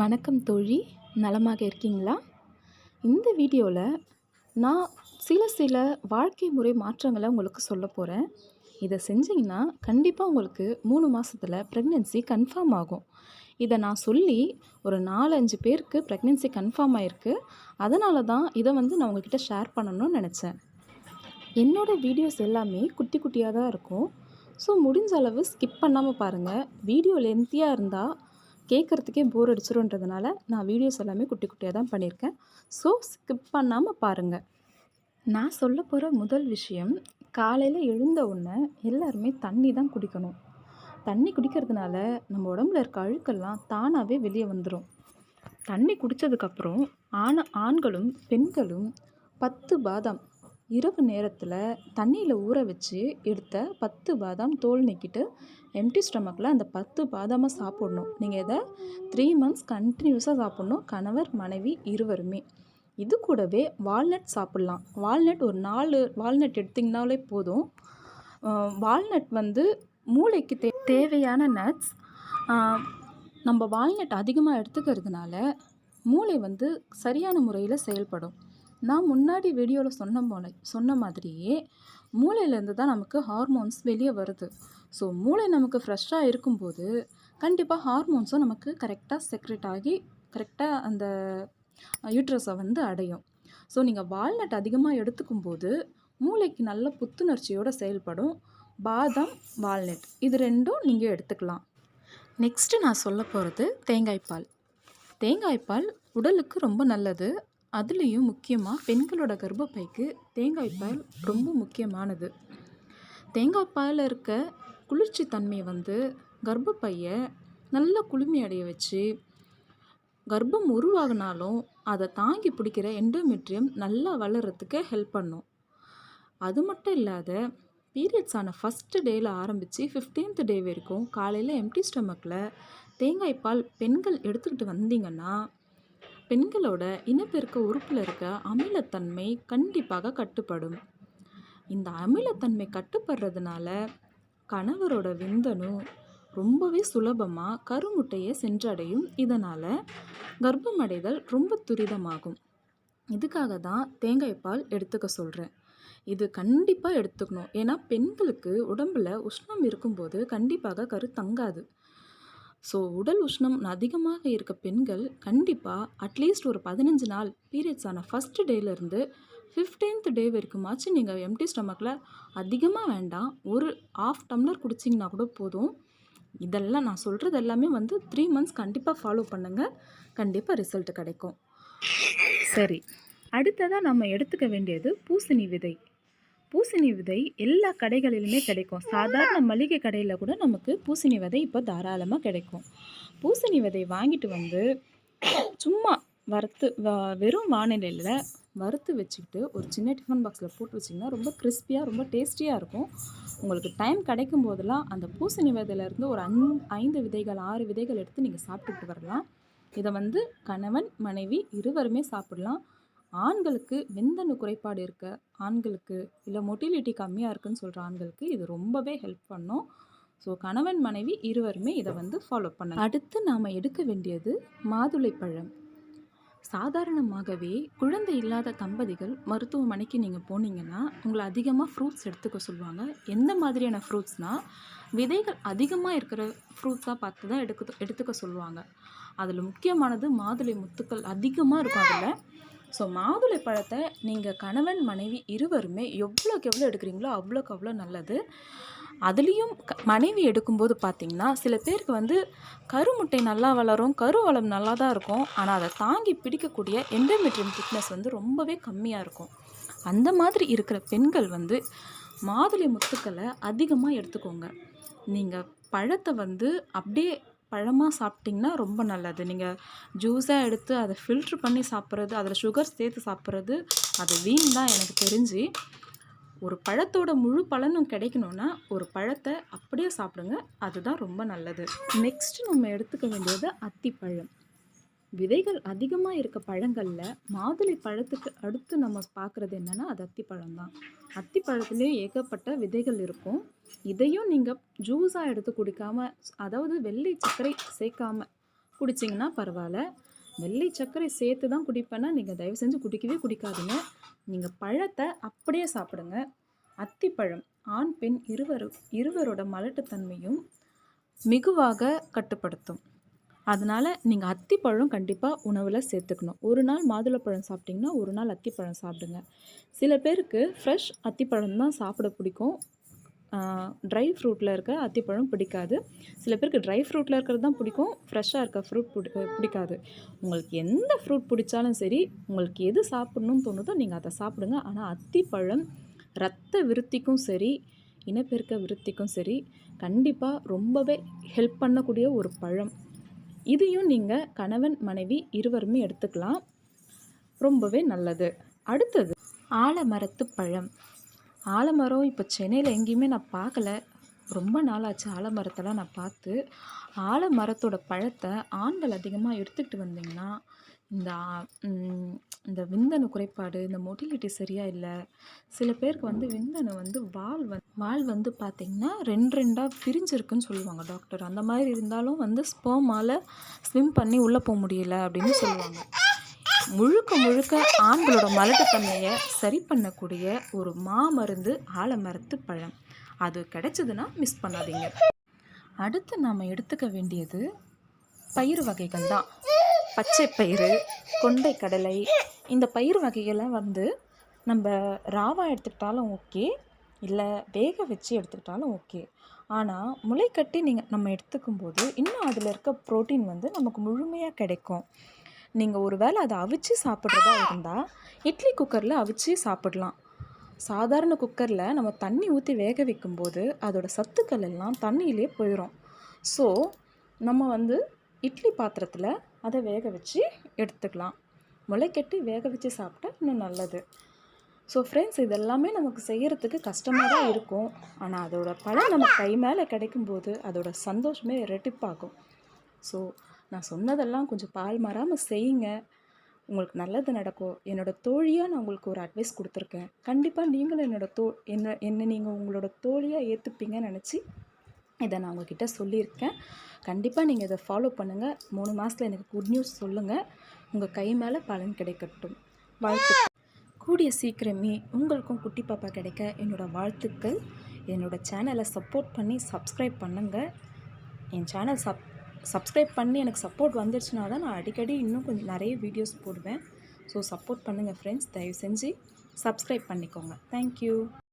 வணக்கம் தோழி நலமாக இருக்கீங்களா? இந்த வீடியோவில் நான் சில சில வாழ்க்கை முறை மாற்றங்களை உங்களுக்கு சொல்ல போகிறேன் இதை செஞ்சீங்கன்னா கண்டிப்பாக உங்களுக்கு மூணு மாதத்தில் ப்ரெக்னென்சி கன்ஃபார்ம் ஆகும். இதை நான் சொல்லி ஒரு நாலஞ்சு பேருக்கு ப்ரெக்னென்சி கன்ஃபார்ம் ஆகிருக்கு அதனால தான் இதை வந்து நான் உங்ககிட்ட ஷேர் பண்ணணும்னு நினச்சேன். என்னோடய வீடியோஸ் எல்லாமே குட்டி குட்டியாக தான் இருக்கும். ஸோ முடிஞ்ச அளவு ஸ்கிப் பண்ணாமல் பாருங்கள் வீடியோ லென்த்தியாக இருந்தால் கேட்குறதுக்கே போர் அடிச்சிருன்றதுனால நான் வீடியோஸ் எல்லாமே குட்டி குட்டியாக தான் பண்ணியிருக்கேன். ஸோ ஸ்கிப் பண்ணாமல் பாருங்கள் நான் சொல்ல போகிற முதல் விஷயம் காலையில் எழுந்த உடனே எல்லாருமே தண்ணி தான் குடிக்கணும். தண்ணி குடிக்கிறதுனால நம்ம உடம்புல இருக்க அழுக்கெல்லாம் தானாகவே வெளியே வந்துடும் தண்ணி குடித்ததுக்கப்புறம் ஆண ஆண்களும் பெண்களும் பத்து பாதாம் இரவு நேரத்தில் தண்ணியில் ஊற வச்சு எடுத்த பத்து பாதாம் தோல் நீக்கிட்டு எம்டி ஸ்டமக்கில் அந்த பத்து பாதாமை சாப்பிடணும். நீங்கள் இதை த்ரீ மந்த்ஸ் கண்டினியூஸாக சாப்பிட்ணும். கணவர் மனைவி இருவருமே. இது கூடவே வால்நட் சாப்பிட்லாம். வால்நட் ஒரு நாலு வால்நட் எடுத்திங்கனாலே போதும். வால்நட் வந்து மூளைக்கு தே தேவையான நட்ஸ் நம்ம வால்நட் அதிகமாக எடுத்துக்கிறதுனால மூளை வந்து சரியான முறையில் செயல்படும். நான் முன்னாடி வீடியோவில் சொன்ன போல சொன்ன மாதிரியே மூளையிலேருந்து தான் நமக்கு ஹார்மோன்ஸ் வெளியே வருது. ஸோ மூளை நமக்கு ஃப்ரெஷ்ஷாக இருக்கும்போது கண்டிப்பாக ஹார்மோன்ஸும் நமக்கு கரெக்டாக செக்ரெட் ஆகி கரெக்டாக அந்த யூட்ரஸை வந்து அடையும். ஸோ நீங்கள் வால்நட் அதிகமாக எடுத்துக்கும் போது மூளைக்கு நல்ல புத்துணர்ச்சியோடு செயல்படும். பாதாம் வால்நட் இது ரெண்டும் நீங்கள் எடுத்துக்கலாம். நெக்ஸ்ட்டு நான் சொல்ல போகிறது தேங்காய்ப்பால் தேங்காய்ப்பால் உடலுக்கு ரொம்ப நல்லது. அதுலேயும் முக்கியமாக பெண்களோட கர்ப்பப்பைக்கு தேங்காய்ப்பால் ரொம்ப முக்கியமானது. தேங்காய்ப்பாலில் இருக்க குளிர்ச்சி தன்மை வந்து கர்ப்பப்பையை நல்லா குளுமையடைய வச்சு கர்ப்பம் உருவாகினாலும் அதை தாங்கி பிடிக்கிற எண்டோமெட்ரியம் நல்லா வளர்கிறதுக்கு ஹெல்ப் பண்ணும். அது மட்டும் இல்லாத பீரியட்ஸ் ஆன ஃபஸ்ட்டு டேயில் ஆரம்பித்து ஃபிஃப்டீன்த் டே வரைக்கும் காலையில் எம்டி ஸ்டமக்கில் தேங்காய்ப்பால் பெண்கள் எடுத்துக்கிட்டு வந்தீங்கன்னா பெண்களோட இனப்பெருக்க உறுப்பில் இருக்க அமிலத்தன்மை கண்டிப்பாக கட்டுப்படும். இந்த அமிலத்தன்மை கட்டுப்படுறதுனால கணவரோட விந்தணு ரொம்பவே சுலபமாக கருமுட்டையை சென்றடையும். இதனால் கர்ப்பமடைதல் ரொம்ப துரிதமாகும். இதுக்காக தான் தேங்காய் பால் எடுத்துக்க சொல்கிறேன் இது கண்டிப்பாக எடுத்துக்கணும். ஏன்னா பெண்களுக்கு உடம்பில் உஷ்ணம் இருக்கும்போது கண்டிப்பாக கரு தங்காது. ஸோ உடல் உஷ்ணம் அதிகமாக இருக்க பெண்கள் கண்டிப்பாக அட்லீஸ்ட் ஒரு பதினஞ்சு நாள் பீரியட்ஸ் ஆன ஃபஸ்ட்டு டேலேருந்து ஃபிஃப்டீன்த் டே வரைக்குமாச்சும் நீங்கள் எம்டி ஸ்டமக்கில் அதிகமாக வேண்டாம். ஒரு ஆஃப் டம்ளர் குடிச்சிங்கன்னா கூட போதும். இதெல்லாம் நான் சொல்கிறது எல்லாமே வந்து த்ரீ மந்த்ஸ் கண்டிப்பாக ஃபாலோ பண்ணுங்கள் கண்டிப்பாக ரிசல்ட் கிடைக்கும். சரி. அடுத்ததாக நம்ம எடுத்துக்க வேண்டியது பூசணி விதை. பூசணி விதை எல்லா கடைகளிலுமே கிடைக்கும். சாதாரண மளிகை கடையில் கூட நமக்கு பூசணி விதை இப்போ தாராளமாக கிடைக்கும். பூசணி விதை வாங்கிட்டு வந்து சும்மா வறுத்து வெறும் வானிலையில் வறுத்து வச்சுக்கிட்டு ஒரு சின்ன டிஃபன் பாக்ஸில் போட்டு வச்சிங்கன்னா ரொம்ப கிறிஸ்பியாக ரொம்ப டேஸ்டியாக இருக்கும். உங்களுக்கு டைம் கிடைக்கும் போதெல்லாம் அந்த பூசணி விதையிலேருந்து ஒரு அந் ஐந்து விதைகள் ஆறு விதைகள் எடுத்து நீங்கள் சாப்பிட்டுட்டு வரலாம். இதை வந்து கணவன் மனைவி இருவருமே சாப்பிடலாம். ஆண்களுக்கு விந்தணு குறைபாடு இருக்க ஆண்களுக்கு இல்லை மொட்டிலிட்டி கம்மியாக இருக்குன்னு சொல்கிற ஆண்களுக்கு இது ரொம்பவே ஹெல்ப் பண்ணும். ஸோ கணவன் மனைவி இருவருமே இதை வந்து ஃபாலோ பண்ண அடுத்து நாம் எடுக்க வேண்டியது மாதுளை பழம். சாதாரணமாகவே குழந்தை இல்லாத தம்பதிகள் மருத்துவமனைக்கு நீங்கள் போனீங்கன்னா உங்களை அதிகமாக ஃப்ரூட்ஸ் எடுத்துக்க சொல்லுவாங்க. எந்த மாதிரியான ஃப்ரூட்ஸ்னால் விதைகள் அதிகமாக இருக்கிற ஃப்ரூட்ஸாக பார்த்து தான் எடுக்க எடுத்துக்க சொல்லுவாங்க. அதில் முக்கியமானது மாதுளை முத்துக்கள் அதிகமாக இருக்கும் அதில். ஸோ மாதுளை பழத்தை நீங்கள் கணவன் மனைவி இருவருமே எவ்வளோக்கு எவ்வளோ எடுக்கிறீங்களோ அவ்வளோக்கு அவ்வளோ நல்லது. அதுலேயும் க மனைவி எடுக்கும்போது பார்த்திங்கன்னா சில பேருக்கு வந்து கருமுட்டை நல்லா வளரும் கரு வளம் நல்லா தான் இருக்கும். ஆனால் அதை தாங்கி பிடிக்கக்கூடிய எண்டோமெட்ரியம் திக்னஸ் வந்து ரொம்பவே கம்மியாக இருக்கும். அந்த மாதிரி இருக்கிற பெண்கள் வந்து மாதுளை முத்துக்களை அதிகமாக எடுத்துக்கோங்க. நீங்கள் பழத்தை வந்து அப்படியே பழமாக சாப்பிட்டிங்கன்னா ரொம்ப நல்லது. நீங்கள் ஜூஸாக எடுத்து அதை ஃபில்ட்ரு பண்ணி சாப்பிட்றது அதில் சுகர் சேர்த்து சாப்பிட்றது அது வீண் தான் எனக்கு தெரிஞ்சு. ஒரு பழத்தோட முழு பலனும் கிடைக்கணுன்னா ஒரு பழத்தை அப்படியே சாப்பிடுங்க. அதுதான் ரொம்ப நல்லது. நெக்ஸ்ட் நம்ம எடுத்துக்க வேண்டியது அத்திப்பழம். விதைகள் அதிகமாக இருக்க பழங்களில் மாதுளை பழத்துக்கு அடுத்து நம்ம பார்க்குறது என்னென்னா அது அத்திப்பழம் தான். அத்திப்பழத்துலேயும் ஏகப்பட்ட விதைகள் இருக்கும். இதையும் நீங்கள் ஜூஸாக எடுத்து குடிக்காமல் அதாவது வெள்ளை சர்க்கரை சேர்க்காம குடிச்சிங்கன்னா பரவாயில்ல. வெள்ளை சர்க்கரை சேர்த்து தான் குடிப்பேன்னா நீங்கள் தயவு செஞ்சு குடிக்கவே குடிக்காதீங்க. நீங்கள் பழத்தை அப்படியே சாப்பிடுங்க. அத்திப்பழம் ஆண் பெண் இருவர் இருவரோட மலட்டுத்தன்மையும் மிகுவாக கட்டுப்படுத்தும். அதனால் நீங்கள் அத்திப்பழம் கண்டிப்பாக உணவில் சேர்த்துக்கணும். ஒரு நாள் மாதுளப்பழம் சாப்பிட்டிங்கன்னா ஒரு நாள் அத்திப்பழம் சாப்பிடுங்க. சில பேருக்கு ஃப்ரெஷ் அத்திப்பழம் தான் சாப்பிட பிடிக்கும். ட்ரை ஃப்ரூட்டில் இருக்க அத்திப்பழம் பிடிக்காது. சில பேருக்கு ட்ரை ஃப்ரூட்டில் இருக்கிறது தான் பிடிக்கும். ஃப்ரெஷ்ஷாக இருக்க ஃப்ரூட் பிடி பிடிக்காது. உங்களுக்கு எந்த ஃப்ரூட் பிடிச்சாலும் சரி உங்களுக்கு எது சாப்பிட்ணுன்னு தோணுதோ நீங்கள் அதை சாப்பிடுங்க. ஆனால் அத்திப்பழம் ரத்த விருத்திக்கும் சரி இனப்பெருக்க விருத்திக்கும் சரி கண்டிப்பாக ரொம்பவே ஹெல்ப் பண்ணக்கூடிய ஒரு பழம். இதையும் நீங்கள் கணவன் மனைவி இருவருமே எடுத்துக்கலாம். ரொம்பவே நல்லது. அடுத்தது ஆலமரத்து பழம். ஆலமரம் இப்போ சென்னையில் எங்கேயுமே நான் பார்க்கல. ரொம்ப நாளாச்சு ஆலமரத்தெல்லாம் நான் பார்த்து. ஆலமரத்தோட பழத்தை ஆண்கள் அதிகமாக எடுத்துக்கிட்டு வந்தீங்கன்னா இந்த இந்த விந்தணு குறைபாடு இந்த மொட்டிலிட்டி சரியாக இல்லை. சில பேருக்கு வந்து விந்தணு வந்து வால் வந் வால் வந்து பார்த்திங்கன்னா ரெண்டு ரெண்டாக பிரிஞ்சிருக்குன்னு சொல்லுவாங்க டாக்டர். அந்த மாதிரி இருந்தாலும் வந்து ஸ்போமால் ஸ்விம் பண்ணி உள்ளே போக முடியல அப்படின்னு சொல்லுவாங்க. முழுக்க முழுக்க ஆண்களோட மலட்டுத்தன்மையை சரி பண்ணக்கூடிய ஒரு மாமருந்து ஆலமரத்து பழம். அது கிடைச்சதுன்னா மிஸ் பண்ணாதீங்க. அடுத்து நாம் எடுத்துக்க வேண்டியது பயிர் வகைகள் தான். பச்சை பயிறு கொண்டை கடலை இந்த பயிர் வகைகளை வந்து நம்ம ராவா எடுத்துக்கிட்டாலும் ஓகே இல்லை வேக வச்சு எடுத்துக்கிட்டாலும் ஓகே. ஆனால் முளைக்கட்டி நீங்கள் நம்ம எடுத்துக்கும் போது இன்னும் அதில் இருக்க புரோட்டீன் வந்து நமக்கு முழுமையாக கிடைக்கும். நீங்கள் ஒரு வேளை அதை அவிச்சு சாப்பிட்றதா இருந்தால் இட்லி குக்கரில் அவிச்சு சாப்பிடலாம். சாதாரண குக்கரில் நம்ம தண்ணி ஊற்றி வேக வைக்கும்போது அதோடய சத்துக்கள் எல்லாம் தண்ணியிலே போயிடும் ஸோ நம்ம வந்து இட்லி பாத்திரத்தில் அதை வேக வச்சு எடுத்துக்கலாம். முளைக்கட்டி வேக வச்சு சாப்பிட்டா இன்னும் நல்லது. ஸோ ஃப்ரெண்ட்ஸ் இதெல்லாமே நமக்கு செய்கிறதுக்கு கஷ்டமாக தான் இருக்கும். ஆனால் அதோட பலன் நம்ம கை மேலே கிடைக்கும்போது அதோட சந்தோஷமே இரட்டிப்பாகும். ஸோ நான் சொன்னதெல்லாம் கொஞ்சம் பால் மாறாமல் செய்யுங்க. உங்களுக்கு நல்லது நடக்கும். என்னோட தோழியாக நான் உங்களுக்கு ஒரு அட்வைஸ் கொடுத்துருக்கேன். கண்டிப்பாக நீங்களும் என்னோட தோ என்ன என்ன நீங்கள் உங்களோட தோழியாக ஏற்றுப்பீங்கன்னு நினச்சி இதை நான் உங்ககிட்ட சொல்லியிருக்கேன். கண்டிப்பாக நீங்கள் இதை ஃபாலோ பண்ணுங்கள் மூணு மாதத்தில் எனக்கு குட் நியூஸ் சொல்லுங்கள் உங்கள் கை மேலே பலன் கிடைக்கட்டும். வாழ்த்து கூடிய சீக்கிரமே உங்களுக்கும் குட்டி பாப்பா கிடைக்க என்னோட வாழ்த்துக்கள். என்னோட சேனலை சப்போர்ட் பண்ணி சப்ஸ்கிரைப் பண்ணுங்கள் என் சேனல் சப் சப்ஸ்கிரைப் பண்ணி எனக்கு சப்போர்ட் வந்துருச்சுனா தான் நான் அடிக்கடி இன்னும் கொஞ்சம் நிறைய வீடியோஸ் போடுவேன். ஸோ சப்போர்ட் பண்ணுங்கள் ஃப்ரெண்ட்ஸ் தயவு செஞ்சு சப்ஸ்கிரைப் பண்ணிக்கோங்க. தேங்க்யூ